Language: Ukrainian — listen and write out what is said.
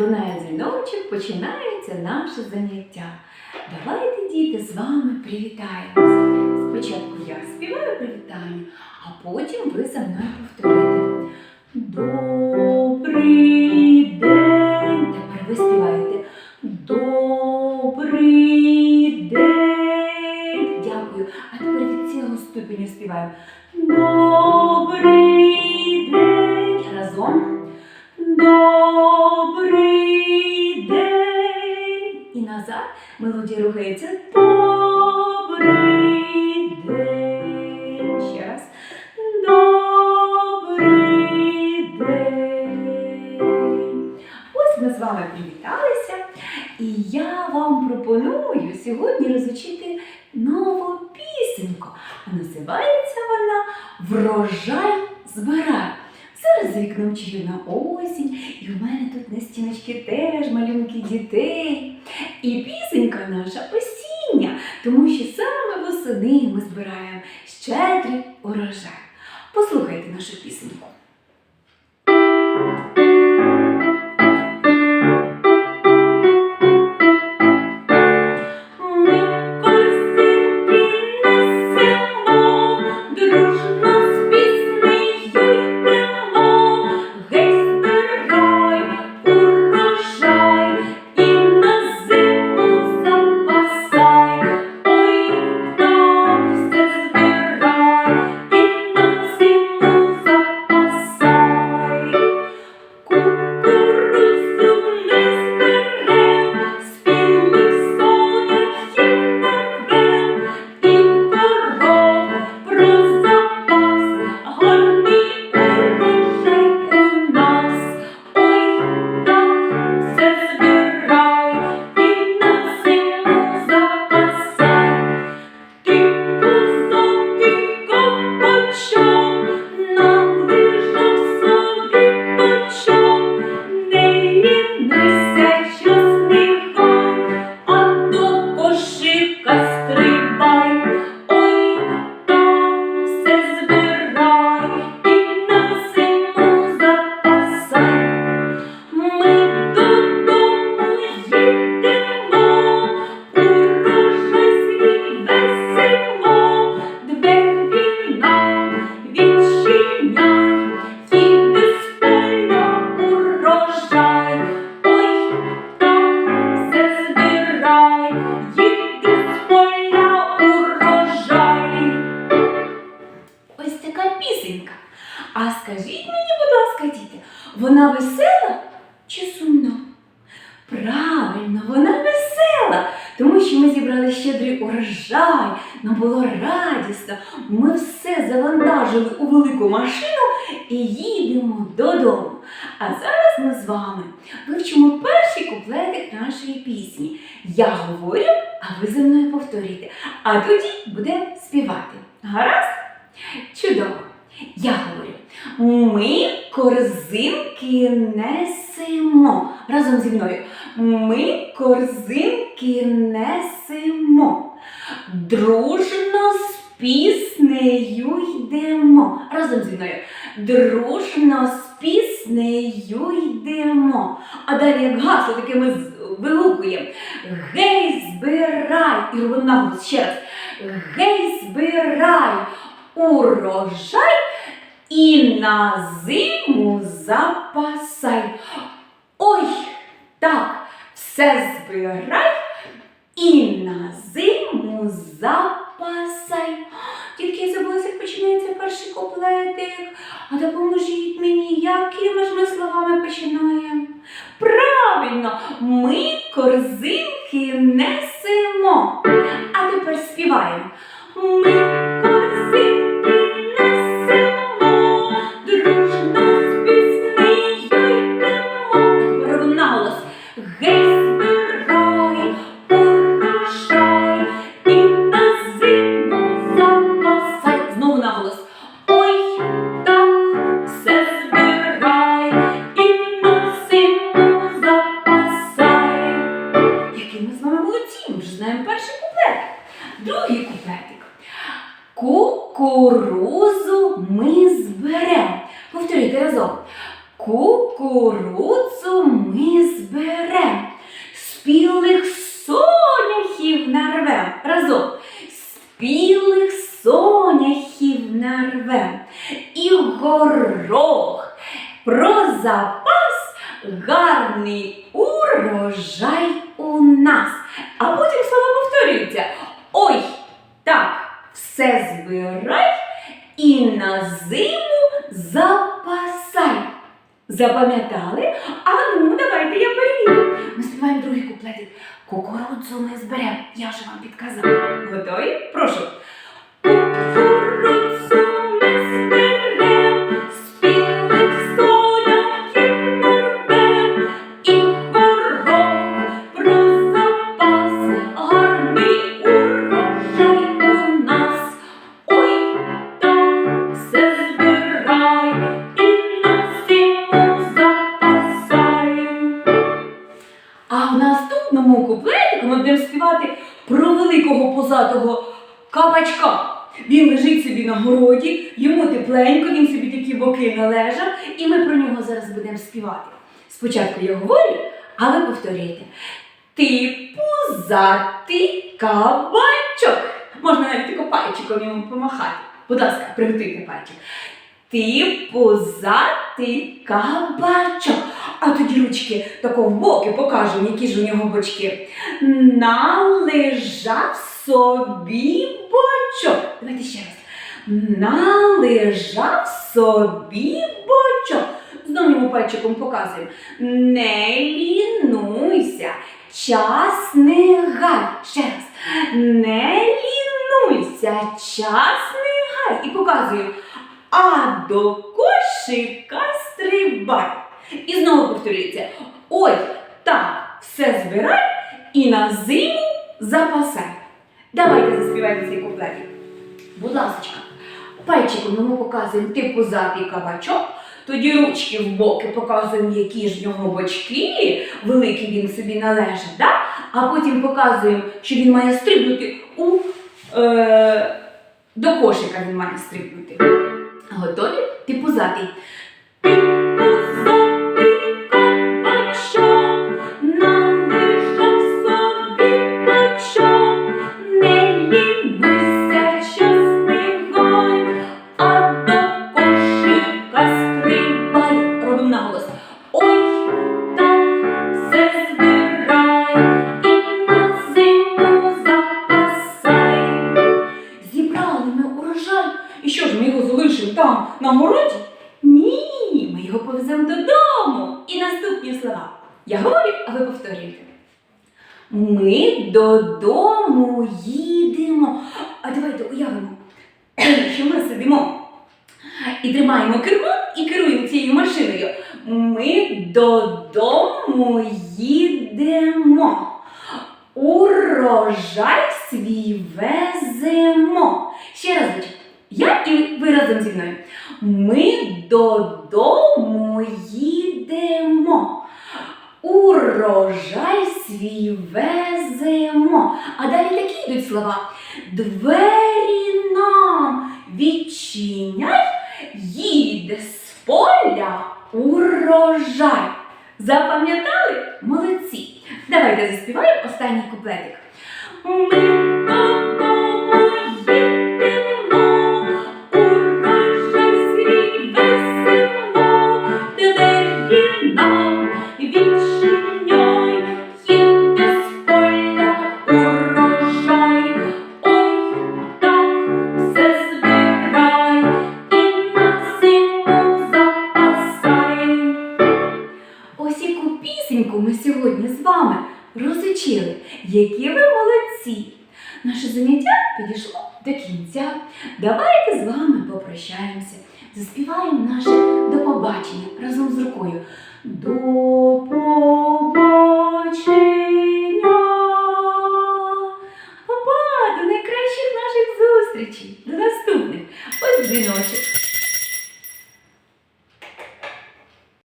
лунає дзвіночок, починається наше заняття. Давайте, діти, з вами привітаємося. Спочатку я співаю привітання, а потім ви за мною повторите. Добрий день. Тепер ви співаєте. Добрий день. Ось ми з вами привіталися, і я вам пропоную сьогодні розучити нову пісеньку. А називається вона Врожай збирай. Зараз за вікном чарівна осінь, і в мене тут на стіночці теж малюнки дітей. І пісенька наша осіння, тому що саме восени ми збираємо щедрий урожай. Послухайте нашу пісеньку. Правильно, вона весела, тому що ми зібрали щедрий урожай, нам було радісно. Ми все завантажили у велику машину і їдемо додому. А зараз ми з вами вивчимо перший куплетик нашої пісні. Я говорю, а ви за мною повторюєте. А тоді будемо співати. Гаразд? Чудово! Я говорю, ми корзинки несемо. Разом зі мною. Ми корзинки несемо. Дружно з піснею йдемо. Разом зі мною. Дружно з піснею йдемо. А далі як гасло таке ми вигукуємо. Гей, збирай! І робимо наголос ще раз. Гей, збирай! урожай і на зиму запасай. Ой, так, все збирай і на зиму запасай. Тільки я забулася, як починається перший куплетик. А допоможіть мені, якими ж ми словами починаємо? Правильно, ми корзинки несемо. А тепер співаємо. Ми Другий купетик. Кукурузу ми зберемо. Повторюйте разом. Кукурудзу ми зберем, спілих соняхів нарвем. Разом. Спілих соняхів нарвем. І горох про запас гарний урожай у нас. А потім слова повторюється. Ой, так, все збирай і на зиму запасай. Запам'ятали? А ну, давайте я перевірю. Ми співаємо другий куплетик. Кукурудзу ми зберемо. Я вже вам підказала. Готові? Прошу. Співати про великого позатого кабачка. Він лежить собі на городі, йому тепленько, він собі такі боки належав, і ми про нього зараз будемо співати. Спочатку я говорю, а ви повторюєте. Ти пузатий кабачок. Можна навіть тако пальчиком йому помахати. Будь ласка, приготуйте пальчик. Ти пузатий кабачок. А тоді ручки тако в боки покажемо, які ж у нього бочки. Належав собі бочок. Давайте ще раз. Належав собі бочок. Знову йому пальчиком показуємо. Не лінуйся, час не гай. Ще раз. Не лінуйся, час не гай. І показую. А до кошика стрибай. І знову повторюється. Ой, так, все збирай і на зиму запасай. Давайте заспіваємо цей куплетик. Будь ласка, пальчиком ми показуємо ти позатий кабачок, тоді ручки в боки показуємо, які ж в нього бочки, великі він собі належить, да? а потім показуємо, що він має стрибнути у, е, до кошика він має стрибнути. Готові? Ти позатий. Ти позатий І що ж, ми його залишимо там, на городі? Ні, ми його повеземо додому. І наступні слова. Я говорю, а ви повторюєте. Ми додому їдемо. А давайте уявимо, що ми сидимо і тримаємо кермо і керуємо цією машиною. Ми додому їдемо. Урожай свій веземо. А далі такі йдуть слова. Двері нам відчиняй, їде з поля урожай. Запам'ятали? Молодці! Давайте заспіваємо останній куплетик. Які ви молодці! Наше заняття підійшло до кінця. Давайте з вами попрощаємося. Заспіваємо наше до побачення разом з рукою. До побачення! Папа, до найкращих наших зустрічей, до наступних Ось дзвіночок.